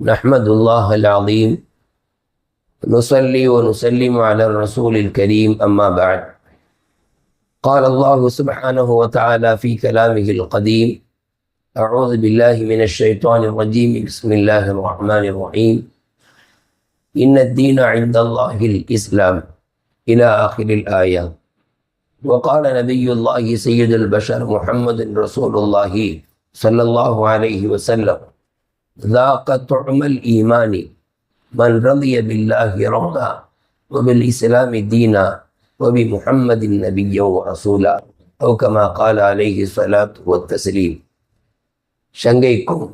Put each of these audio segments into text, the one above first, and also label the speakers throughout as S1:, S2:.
S1: نحمد الله العظيم. نصلي ونسلم على الرسول الكريم أما بعد. قال الله سبحانه وتعالى في كلامه القديم أعوذ بالله من الشيطان الرجيم. بسم الله الرحمن الرحيم. إن الدين عند الله الإسلام. إلى آخر الآية. وقال نبي الله سيد البشر محمد رسول الله. صلى الله عليه وسلم ذاق طعم الإيمان من رضي بالله ربا وبالإسلام دينا وبمحمد نبيا ورسولا أو كما قال عليه الصلاة والتسليم சங்கைக்கும்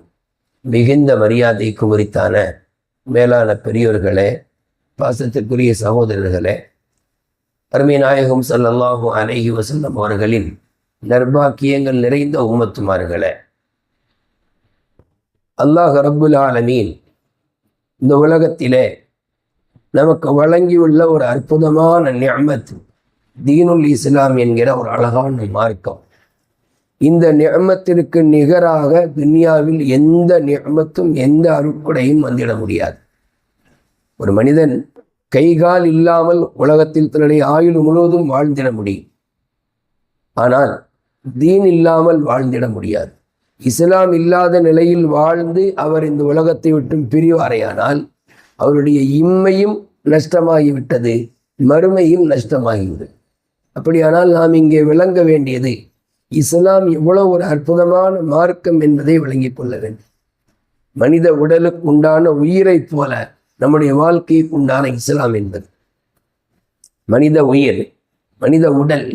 S1: மிகுந்த மரியாதைக்கும் உரித்தான மேலான பெரியோர்களே பாசத்திற்குரிய சகோதரர்களே அருமை நாயகம் சல்லல்லாஹு அலைஹி வசல்லம் அவர்களின் நர்பாக்கியங்கள் நிறைந்த உம்மத்துமார்களே அல்லாஹ் ரப்புல் ஆலமீன் இந்த உலகத்திலே நமக்கு வழங்கியுள்ள ஒரு அற்புதமான நியமத் தீனுல் இஸ்லாம் என்கிற ஒரு அழகான மார்க்கம். இந்த நியமத்திற்கு நிகராக துனியாவில் எந்த நியமத்தும் எந்த அருக்குடையும் வந்துட முடியாது. ஒரு மனிதன் கைகால் இல்லாமல் உலகத்தில் தன்னுடைய ஆயுள் முழுவதும் வாழ்ந்திட முடியும். ஆனால் தீன் இல்லாமல் வாழ்ந்திட முடியாது. இஸ்லாம் இல்லாத நிலையில் வாழ்ந்து அவர் இந்த உலகத்தை விட்டும் பிரிவாரையானால் அவருடைய இம்மையும் நஷ்டமாகிவிட்டது மறுமையும் நஷ்டமாகிவிடும். அப்படியானால் நாம் இங்கே விளங்க வேண்டியது இஸ்லாம் எவ்வளோ ஒரு அற்புதமான மார்க்கம் என்பதை விளங்கிக் கொள்ள வேண்டும். மனித உடலுக்கு உண்டான உயிரை போல நம்முடைய வாழ்க்கைக்கு உண்டான இஸ்லாம் என்பது. மனித உயிர் மனித உடல்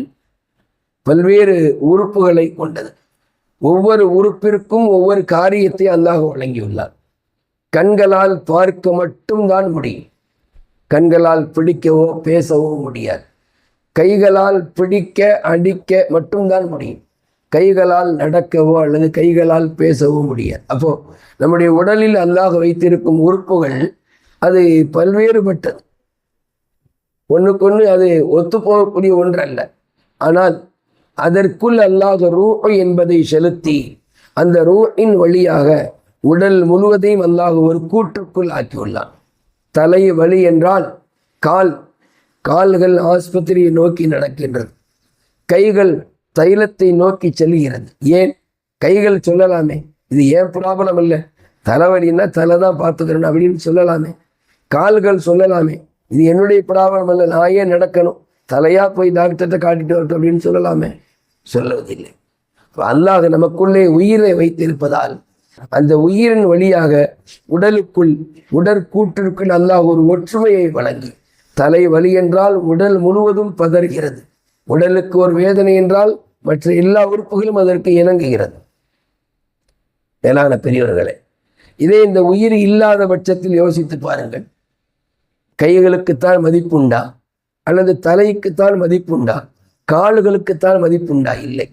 S1: பல்வேறு உறுப்புகளை கொண்டது. ஒவ்வொரு உறுப்பிற்கும் ஒவ்வொரு காரியத்தை அல்லாஹ் வழங்கியுள்ளார். கண்களால் பார்க்க மட்டும்தான் முடியும். கண்களால் பிடிக்கவோ பேசவோ முடியாது. கைகளால் பிடிக்க அடிக்க மட்டும்தான் முடியும். கைகளால் நடக்கவோ அல்லது கைகளால் பேசவோ முடியாது. அப்போ நம்முடைய உடலில் அல்லாஹ் வைத்திருக்கும் உறுப்புகள் அது பல்வேறுபட்டது. ஒன்றுக்கொன்று அது ஒத்து போகக்கூடிய ஒன்றல்ல. ஆனால் அதற்குள் அல்லாத ரூ என்பதை செலுத்தி அந்த ரூயின் வழியாக உடல் முழுவதையும் அல்லாஹ் ஒரு கூட்டுக்குள் ஆக்கியுள்ளான். தலை வலி என்றால் கால் கால்கள் ஆஸ்பத்திரியை நோக்கி நடக்கின்றது. கைகள் தைலத்தை நோக்கி செல்கிறது. ஏன்? கைகள் சொல்லலாமே. இது ஏன் ப்ராப்ளம் இல்லை? தலைவலின்னா தலை தான் பார்த்துக்கிறேன் அப்படின்னு சொல்லலாமே. கால்கள் சொல்லலாமே. இது என்னுடைய ப்ராப்ளம் இல்லை. நான் ஏன் நடக்கணும்? தலையாக போய் டாக்டர்கிட்ட காட்டிட்டு வரட்டும் அப்படின்னு சொல்லலாமே. சொல்லுவதில்லை. அல்லாஹ் நமக்குள்ளே உயிரை வைத்திருப்பதால் அந்த உயிரின் வழியாக உடலுக்குள் உடற்கூட்டிற்குள் அல்லாஹ் ஒரு ஒற்றுமையை வழங்கி தலை வலி என்றால் உடல் முழுவதும் பதறுகிறது. உடலுக்கு ஒரு வேதனை என்றால் மற்ற எல்லா உறுப்புகளும் அதற்கு இணங்குகிறது. மேலான பெரியவர்களே இதே இந்த உயிர் இல்லாத பட்சத்தில் யோசித்து பாருங்கள். கைகளுக்குத்தான் மதிப்புண்டா? அல்லது தலைக்குத்தான் மதிப்புண்டா? கால்களுக்குத்தான் மதிப்புண்டா இல்லை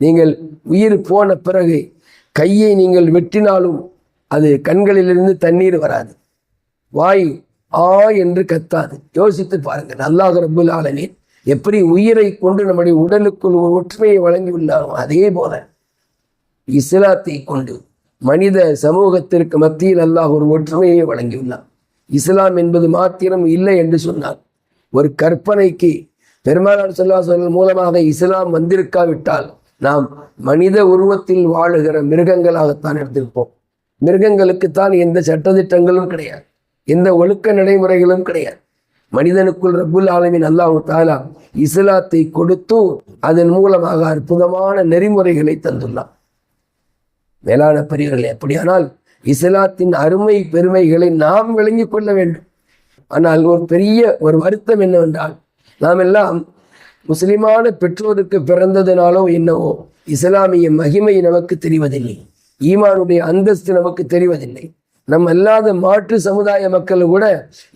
S1: நீங்கள் உயிர் போன பிறகு கையை நீங்கள் வெட்டினாலும் அது கண்களிலிருந்து தண்ணீர் வராது. வாய் ஆ என்று கத்தாது. யோசித்து பாருங்கள். அல்லாஹ் ரபுல் ஆலமீன் எப்படி உயிரை கொண்டு நம்முடைய உடலுக்குள் ஒரு ஒற்றுமையை வழங்கியுள்ளாரோ அதே போல இஸ்லாத்தை கொண்டு மனித சமூகத்திற்கு மத்தியில் அல்லாஹ் ஒரு ஒற்றுமையை வழங்கியுள்ளார். இஸ்லாம் என்பது மாத்திரம் இல்லை என்று சொன்னார் ஒரு கற்பனைக்கு பெருமானார் சொல்லா சொல் மூலமாக இஸ்லாம் வந்திருக்காவிட்டால் நாம் மனித உருவத்தில் வாழுகிற மிருகங்களாகத்தான் எடுத்திருப்போம் மிருகங்களுக்குத்தான் எந்த சட்டத்திட்டங்களும் கிடையாது. எந்த ஒழுக்க நடைமுறைகளும் கிடையாது. மனிதனுக்குள் ரபுல் ஆலமின் அல்லாஹு தாலா இஸ்லாத்தை கொடுத்து அதன் மூலமாக அற்புதமான நெறிமுறைகளை தந்துள்ளார் மேலான பெரியவர்கள் எப்படியானால் இஸ்லாத்தின் அருமை பெருமைகளை நாம் விளங்கிக் கொள்ள வேண்டும். ஆனால் ஒரு பெரிய ஒரு வருத்தம் என்னவென்றால் நாம் எல்லாம் முஸ்லிமான பெற்றோருக்கு பிறந்ததுனாலோ என்னவோ இஸ்லாமிய மகிமை நமக்கு தெரிவதில்லை. ஈமானுடைய அந்தஸ்து நமக்கு தெரிவதில்லை. நம் அல்லாத மாற்று சமுதாய மக்கள் கூட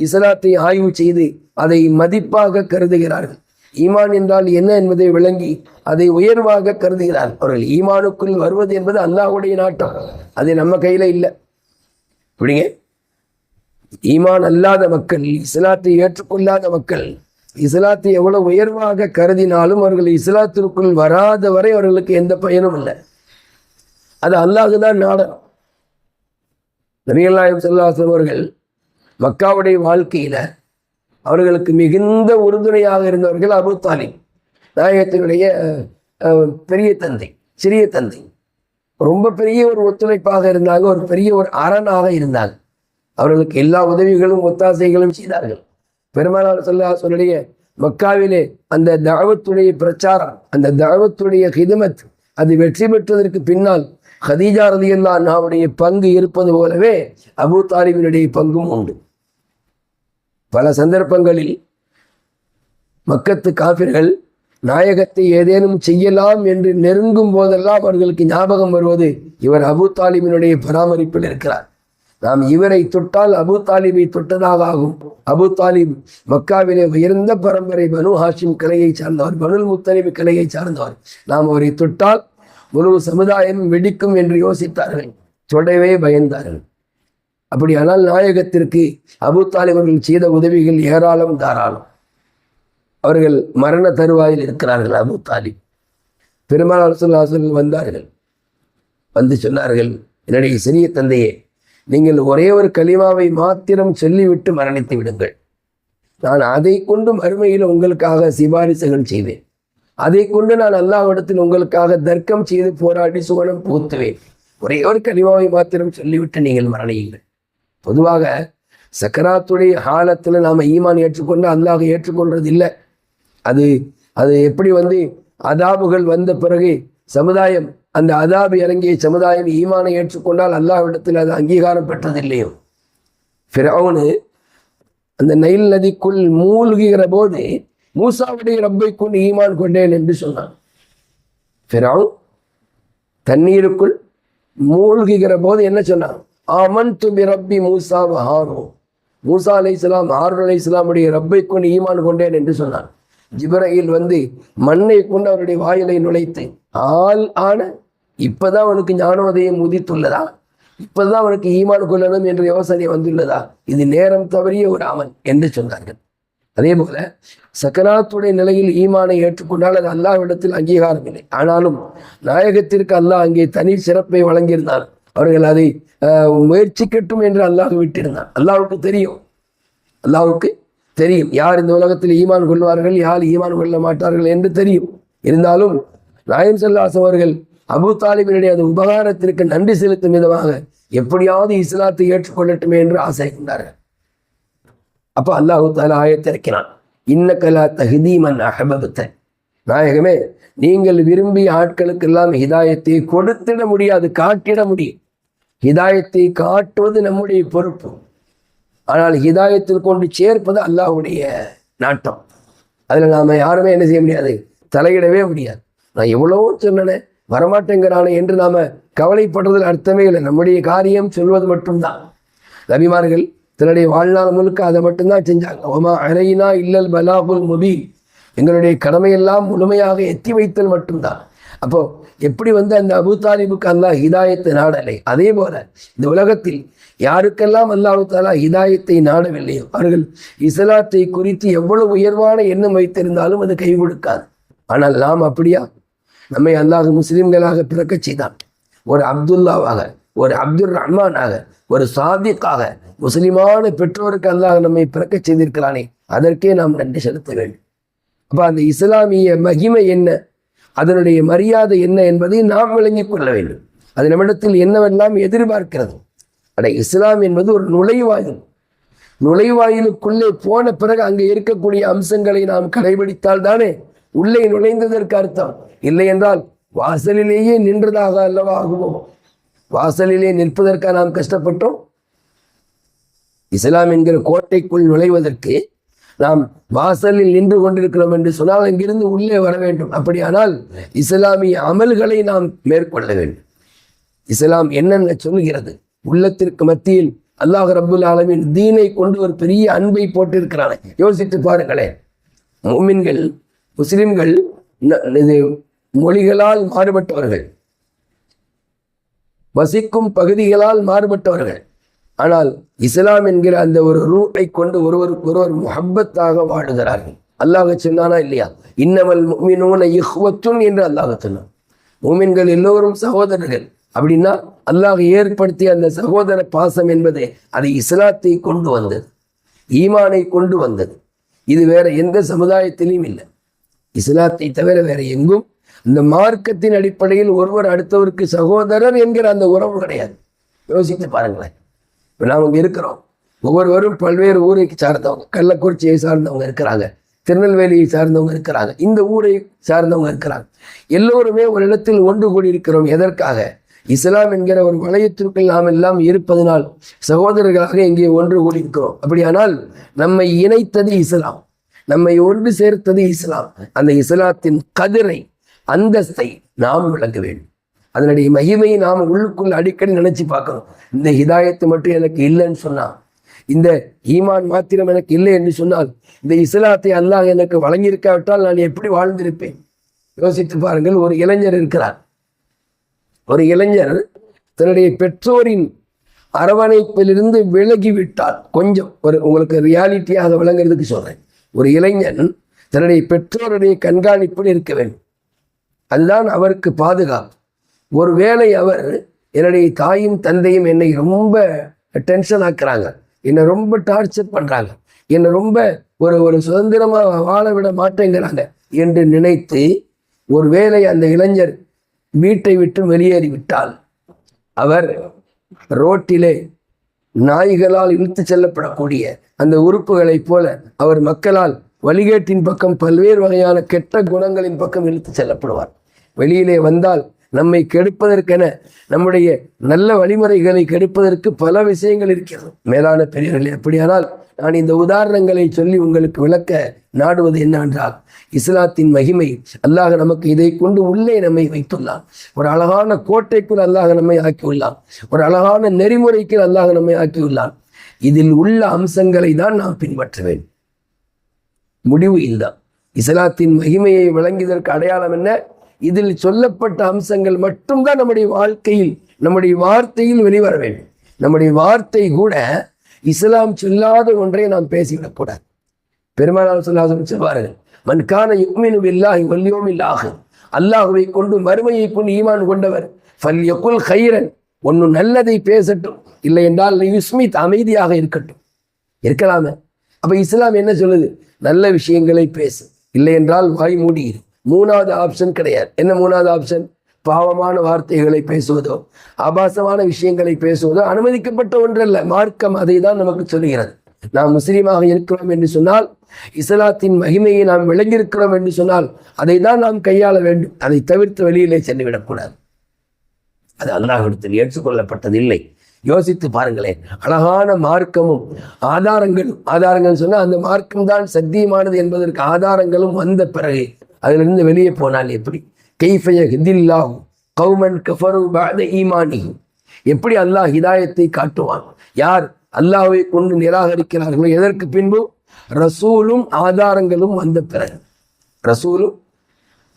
S1: இஸ்லாத்தை ஆய்வு செய்து அதை மதிப்பாக கருதுகிறார்கள். ஈமான் என்றால் என்ன என்பதை விளங்கி அதை உயர்வாக கருதுகிறார். அவர்கள் ஈமானுக்குள் வருவது என்பது அல்லாஹுடைய நாட்டம். அது நம்ம கையில இல்லை. இப்படிங்க ஈமான் அல்லாத மக்கள் இஸ்லாத்தை ஏற்றுக்கொள்ளாத மக்கள் இஸ்லாத்தை எவ்வளவு உயர்வாக கருதினாலும் அவர்கள் இஸ்லாத்திற்குள் வராத வரை அவர்களுக்கு எந்த பயனும் இல்லை. அது அல்லாஹுதான் நாடகம். நபிகள்நாயகம் செல்லாசன் அவர்கள் மக்காவுடைய வாழ்க்கையில் அவர்களுக்கு மிகுந்த உறுதுணையாக இருந்தவர்கள் அபு தாலிப் நாயகத்தினுடைய பெரிய தந்தை சிறிய தந்தை. ரொம்ப பெரிய ஒரு ஒத்துழைப்பாக இருந்தாங்க ஒரு பெரிய ஒரு அரணாக இருந்தாங்க. அவர்களுக்கு எல்லா உதவிகளும் ஒத்தாசைகளும் செய்தார்கள். பெருமானார் சொல்லுடைய மக்காவிலே அந்த தாவத்துடைய பிரச்சாரம் அந்த தாவத்துடைய ஹிதமத் அது வெற்றி பெற்றதற்கு பின்னால் ஹதீஜா ரதியல்லா அண்ணாவுடைய பங்கு இருப்பது போலவே அபூ தாலிபினுடைய பங்கும் உண்டு. பல சந்தர்ப்பங்களில் மக்கத்து காபிர்கள் நாயகத்தை ஏதேனும் செய்யலாம் என்று நெருங்கும் போதெல்லாம் அவர்களுக்கு ஞாபகம் வருவது இவர் அபு தாலிபினுடைய பராமரிப்பில் இருக்கிறார். நாம் இவரை தொட்டால் அபு தாலிபை தொட்டதாக ஆகும் அபு தாலிப் மக்காவிலே உயர்ந்த பரம்பரை பனு ஹாஷிம் கலையை சார்ந்தவர் பனுல் முத்தலிபு கலையை சார்ந்தவர். நாம் அவரை தொட்டால் முழு சமுதாயம் வெடிக்கும் என்று யோசித்தார்கள். தொடவே பயந்தார்கள். அப்படியானால் நாயகத்திற்கு அபு தாலிப் அவர்கள் செய்த உதவிகள் ஏராளம் தாராளம். அவர்கள் மரண தருவாயில் இருக்கிறார்கள் அபு தாலிப். பெருமாள் சொல்லாசல் வந்தார்கள். வந்து சொன்னார்கள் என்னுடைய சிறிய தந்தையே நீங்கள் ஒரே ஒரு கலிமாவை மாத்திரம் சொல்லிவிட்டு மரணித்து விடுங்கள். நான் அதை கொண்டு மறுமையில் உங்களுக்காக சிபாரிசுகள் செய்வேன். அதை கொண்டு நான் அல்லாவிடத்தில் உங்களுக்காக தர்க்கம் செய்து போராடி சுவனம் பூத்துவேன் ஒரே ஒரு கலிமாவை மாத்திரம் சொல்லிவிட்டு நீங்கள் மரணியுங்கள். பொதுவாக சக்கராத்துடைய காலத்தில் நாம் ஈமான் ஏற்றுக்கொண்டு அல்லாஹ் ஏற்றுக்கொள்றது இல்லை அது அது எப்படி வந்து அதாபுகள் வந்த பிறகு சமுதாயம் அந்த அதாபு இறங்கிய சமுதாயம் ஈமானை ஏற்றுக்கொண்டால் அல்லாவிடத்தில் அது அங்கீகாரம் பெற்றதில்லையோ? ஃபிரௌனு அந்த நைல் நதிக்குள் மூழ்குகிற போது மூசாவுடைய ரப்பை கொண்டு ஈமான் கொண்டேன் என்று சொன்னான். ஃபிரௌன் தண்ணீருக்குள் மூழ்குகிற போது என்ன சொன்னான்? ஆமன் துபி ரப்பி மூசா ஹாரோ மூசா அலை இஸ்லாம் ஹாரூன் அலை இஸ்லாமுடைய ரப்பை கொண்டு ஈமான் கொண்டேன் என்று சொன்னான். ஜிபரையில் வந்து மண்ணை கொண்டு அவருடைய வாயிலை நுழைத்து ஆள் ஆன இப்பதான் அவனுக்கு ஞானோதயம் உதித்துள்ளதா? இப்பதான் அவனுக்கு ஈமான் கொள்ளணும் என்ற யோசனை வந்துள்ளதா? இது நேரம் தவறிய ஒரு அவன் என்று சொன்னார்கள். அதே போல சக்கராத்துடைய நிலையில் ஈமானை ஏற்றுக்கொண்டால் அது அல்லாஹ்விடத்தில் அங்கீகாரம் இல்லை ஆனாலும் நாயகத்திற்கு அல்லாஹ் அங்கே தனி சிறப்பை வழங்கியிருந்தான். அவர்கள் அதை முயற்சிக்கட்டும் என்று அல்லாஹ் விட்டிருந்தான். அல்லாஹ்வுக்கு தெரியும். அல்லாஹுக்கு தெரியும். யார் இந்த உலகத்தில் ஈமான் கொள்வார்கள்? யார் ஈமான் கொள்ள மாட்டார்கள் என்று தெரியும். இருந்தாலும் நாயம் செல்லாஸ் அவர்கள் அபு தாலிபினுடைய அந்த உபகாரத்திற்கு நன்றி செலுத்தும் விதமாக எப்படியாவது இஸ்லாத்தை ஏற்றுக்கொள்ளட்டுமே என்று ஆசை கொண்டார்கள். அப்போ அல்லாஹு தாலா ஆயத்திறக்கினான் இன்னக்கலா தஹ்தீமன் அஹபபத்த நாயகமே நீங்கள் விரும்பிய ஆட்களுக்கெல்லாம் ஹிதாயத்தை கொடுத்திட முடியாது காட்டிட முடியும். ஹிதாயத்தை காட்டுவது நம்முடைய பொறுப்பு. ஆனால் ஹிதாயத்தில் கொண்டு சேர்ப்பது அல்லாஹுடைய நாட்டம். அதில் நாம் யாருமே என்ன செய்ய முடியாது? தலையிடவே முடியாது. நான் எவ்வளவோ சொன்னேனே வரமாட்டேங்கிறானே என்று நாம் கவலைப்படுறதில் அர்த்தமே இல்லை. நம்முடைய காரியம் சொல்வது மட்டும்தான். நபிமார்கள் தன்னுடைய வாழ்நாள் முழுக்க அதை மட்டும்தான் செஞ்சாங்க. ஒமா அலையினா இல்லல் பலாபுல் முபி எங்களுடைய கடமையெல்லாம் முழுமையாக எத்தி வைத்தல் மட்டும்தான். அப்போது எப்படி வந்து அந்த அபுதாலிபுக்கு அல்லாஹ் ஹிதாயத்தை நாடலை? அதே போல இந்த உலகத்தில் யாருக்கெல்லாம் அல்லாஹு தாலா ஹிதாயத்தை நாடவில்லையோ அவர்கள் இஸ்லாத்தை குறித்து எவ்வளவு உயர்வான எண்ணம் வைத்திருந்தாலும் அது கை கொடுக்காது. ஆனால் நாம் அப்படியா? நம்மை அல்லாஹ் முஸ்லிம்களாக பிறக்கச் செய்தான். ஒரு அப்துல்லாவாக ஒரு அப்துல் ரஹ்மானாக ஒரு சாதிக்காக முஸ்லிமான பெற்றோருக்கு அல்லாஹ் நம்மை பிறக்கச் செய்திருக்கிறானே அதற்கே நாம் நன்றி செலுத்த வேண்டும். அப்போ அந்த இஸ்லாமிய மகிமை என்ன? அதனுடைய மரியாதை என்ன என்பதை நாம் விளங்கிக் கொள்ள வேண்டும். அது நம்மிடத்தில் என்னவெல்லாம் எதிர்பார்க்கிறது? அட இஸ்லாம் என்பது ஒரு நுழைவாயில். நுழைவாயிலுக்குள்ளே போன பிறகு அங்கே இருக்கக்கூடிய அம்சங்களை நாம் கடைபிடித்தால் தானே உள்ளே நுழைந்ததற்கு அர்த்தம். இல்லை என்றால் வாசலிலேயே நின்றதாக அல்லவா ஆகுவோம் வாசலிலே நிற்பதற்காக நாம் கஷ்டப்பட்டோம். இஸ்லாம் என்கிற கோட்டைக்குள் நுழைவதற்கு நாம் வாசலில் நின்று கொண்டிருக்கிறோம் என்று சொன்னால் அங்கிருந்து உள்ளே வர வேண்டும். அப்படியானால் இஸ்லாமிய அமல்களை நாம் மேற்கொள்ள வேண்டும். இஸ்லாம் என்னென்ன சொல்கிறது? உள்ளத்திற்கு மத்தியில் அல்லாஹ் ரபுல் ஆலமின் தீனை கொண்டு ஒரு பெரிய அன்பை போட்டிருக்கிறானே. யோசித்து பாருங்களேன். முமின்கள் முஸ்லிம்கள் இது மொழிகளால் மாறுபட்டவர்கள். வசிக்கும் பகுதிகளால் மாறுபட்டவர்கள். ஆனால் இஸ்லாம் என்கிற அந்த ஒரு ரூட்டை கொண்டு ஒருவருக்கு ஒருவர் முஹப்பத்தாக வாழுகிறார்கள். அல்லாஹ் சொன்னானா இல்லையா? இன்னமல் முஃமினூன இஹ்வத்துன் என்று அல்லாஹ் சொன்னான். மூமின்கள் எல்லோரும் சகோதரர்கள். அப்படின்னா அல்லாஹ் ஏற்படுத்திய அந்த சகோதர பாசம் என்பது அது இஸ்லாத்தை கொண்டு வந்தது ஈமானை கொண்டு வந்தது. இது வேற எந்த சமுதாயத்திலையும் இல்லை. இஸ்லாத்தை தவிர வேற எங்கும் இந்த மார்க்கத்தின் அடிப்படையில் ஒருவர் அடுத்தவருக்கு சகோதரர் என்கிற அந்த உறவு கிடையாது. யோசித்து பாருங்களேன். இப்போ நாம் இங்கே இருக்கிறோம். ஒவ்வொருவரும் பல்வேறு ஊரை சார்ந்தவங்க கள்ளக்குறிச்சியை சார்ந்தவங்க இருக்கிறாங்க. திருநெல்வேலியை சார்ந்தவங்க இருக்கிறாங்க. இந்த ஊரை சார்ந்தவங்க இருக்கிறாங்க. எல்லோருமே ஒரு இடத்தில் ஒன்று கூடி இருக்கிறோம். எதற்காக? இஸ்லாம் என்கிற ஒரு வளையத்திற்குள் நாம் எல்லாம் இருப்பதனால் சகோதரர்களாக இங்கே ஒன்று கூடி இருக்கிறோம். அப்படியானால் நம்மை இணைத்தது இஸ்லாம். நம்மை ஒன்று சேர்த்தது இஸ்லாம். அந்த இஸ்லாத்தின் கதிரை அந்தஸ்தை நாம் விளங்க வேண்டும். அதனுடைய மகிமையை நாம் உள்ளுக்குள் அடிக்கடி நினைச்சு பார்க்கணும். இந்த ஹிதாயத்து மட்டும் எனக்கு இல்லைன்னு சொன்னா இந்த ஈமான் மாத்திரம் எனக்கு இல்லை என்று சொன்னால் இந்த இஸ்லாத்தை அல்லாஹ் எனக்கு வழங்கியிருக்காவிட்டால் நான் எப்படி வாழ்ந்திருப்பேன்? யோசித்து பாருங்கள் ஒரு இளைஞர் இருக்கிறார். ஒரு இளைஞர் தன்னுடைய பெற்றோரின் அரவணைப்பிலிருந்து விலகி விட்டால் கொஞ்சம் ஒரு உங்களுக்கு ரியாலிட்டியாக அதை விளங்குறதுக்கு சொல்கிறேன் ஒரு இளைஞன் தன்னுடைய பெற்றோருடைய கண்காணிப்பில் இருக்க வேண்டும். அதுதான் அவருக்கு பாதுகாப்பு. ஒருவேளை அவர் என்னுடைய தாயும் தந்தையும் என்னை ரொம்ப டென்ஷன் ஆக்குறாங்க. என்னை ரொம்ப டார்ச்சர் பண்ணுறாங்க என்னை ரொம்ப ஒரு ஒரு சுதந்திரமாக வாழ விட மாட்டேங்கிறாங்க என்று நினைத்து ஒருவேளை அந்த இளைஞர் வீட்டை விட்டு வெளியேறி விட்டால் அவர் ரோட்டிலே நாய்களால் இழுத்து செல்லப்படக்கூடிய அந்த உறுப்புகளைப் போல அவர் மக்களால் வழிகேட்டின் பக்கம் பல்வேறு வகையான கெட்ட குணங்களின் பக்கம் இழுத்து செல்லப்படுவார். வெளியிலே வந்தால் நம்மை கெடுப்பதற்கென நம்முடைய நல்ல வழிமுறைகளை கெடுப்பதற்கு பல விஷயங்கள் இருக்கிறது. மேலான பெரியவர்கள் எப்படியானால் நான் இந்த உதாரணங்களை சொல்லி உங்களுக்கு விளக்க நாடுவது என்னவென்றால் இஸ்லாத்தின் மகிமை அல்லாஹ் நமக்கு இதை கொண்டு உள்ளே நம்மை வைத்துள்ளான். ஒரு அழகான கோட்டைக்குள் அல்லாஹ் நம்மை ஆக்கியுள்ளான். ஒரு அழகான நெறிமுறைக்கு அல்லாஹ் நம்மை ஆக்கியுள்ளான். இதில் உள்ள அம்சங்களை தான் நாம் பின்பற்றுவேன். முடிவு இதுதான். இஸ்லாத்தின் மகிமையை விளங்கியதற்கு அடையாளம் என்ன? இதில் சொல்லப்பட்ட அம்சங்கள் மட்டும்தான் நம்முடைய வாழ்க்கையில் நம்முடைய வார்த்தையில் வெளிவர வேண்டும். நம்முடைய வார்த்தை கூட இஸ்லாம் சொல்லாத ஒன்றை நாம் பேசிவிடக்கூடாது பெருமானார் சொல்லாத சொல்வார்கள் மன்கான யுக்மினு பில்லாஹி வல்யோம் இல்லாக அல்லாஹுவை கொண்டு மறுமையை கொண்டு ஈமான் கொண்டவர் ஃபல்யகுல் ஹைரன் ஒன்று நல்லதை பேசட்டும் இல்லை என்றால் யுஸ்மித் அமைதியாக இருக்கட்டும். இருக்கலாமே. அப்போ இஸ்லாம் என்ன சொல்லுது? நல்ல விஷயங்களை பேசு. இல்லை என்றால் வாய் மூடியிரு. மூணாவது ஆப்ஷன் கிடையாது. என்ன மூணாவது ஆப்ஷன் பாவமான வார்த்தைகளை பேசுவதோ ஆபாசமான விஷயங்களை பேசுவதோ அனுமதிக்கப்பட்ட ஒன்றல்ல. மார்க்கம் அதை தான் நமக்கு சொல்லுகிறது. நாம் முஸ்லீமாக இருக்கிறோம் என்று சொன்னால் இஸ்லாத்தின் மகிமையை நாம் விளங்கியிருக்கிறோம் என்று சொன்னால் அதை தான் நாம் கையாள வேண்டும். அதை தவிர்த்து வெளியிலே சென்று விடக்கூடாது அது அல்லாஹிடத்தில் ஏற்றுக்கொள்ளப்பட்டதில்லை. யோசித்து பாருங்களேன். அழகான மார்க்கமும் ஆதாரங்களும் ஆதாரங்கள் சொன்னால் அந்த மார்க்கம் தான் சத்தியமானது என்பதற்கு ஆதாரங்களும் வந்த பிறகு அதிலிருந்து வெளியே போனால் எப்படி? கைஃபய ஹிதில்லாஹ் கௌமன் கஃபரு பாத ஈமானி எப்படி அல்லாஹ் ஹிதாயத்தை காட்டுவான்? யார் அல்லாஹை கொண்டு நிராகரிக்கிறார்களோ எதற்கு பின்பு? ரசூலும் ஆதாரங்களும் வந்த பிறகு. ரசூலும்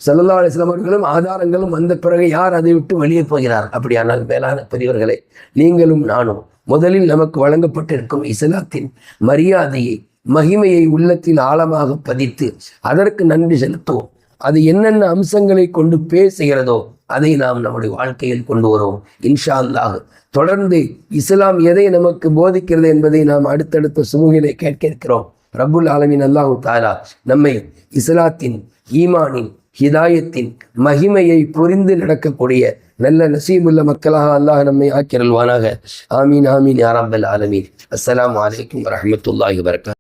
S1: சல்லா அலிஸ்லாம் அவர்களும் ஆதாரங்களும் வந்த பிறகு யார் அதை விட்டு வெளியே போகிறார்? அப்படியானால் மேலான பெரியவர்களே நீங்களும் நானும் முதலில் நமக்கு வழங்கப்பட்டிருக்கும் இஸ்லாத்தின் மரியாதையை மகிமையை உள்ளத்தில் ஆழமாக பதித்து அதற்கு நன்றி செலுத்துவோம். அது என்னென்ன அம்சங்களை கொண்டு பேசுகிறதோ அதை நாம் நம்முடைய வாழ்க்கையில் கொண்டு வருவோம். இன்ஷா அல்லாஹ் தொடர்ந்து இஸ்லாம் எதை நமக்கு போதிக்கிறது என்பதை நாம் அடுத்தடுத்த சுமூகிலே கேட்க இருக்கிறோம். ரபுல் ஆலமின் அல்லாஹு தாலா நம்மை இஸ்லாத்தின் ஈமானின் ஹிதாயத்தின் மகிமையை புரிந்து நடக்கக்கூடிய நல்ல நசீபுள்ள மக்களாக அல்லாஹ் நம்மை ஆக்கிரல்வானாக. ஆமீன் ஆமீன் யாராம்பல் ஆலமீன். அஸ்லாம் வலைக்கம் வரமத்துல்லாஹி வரகாத்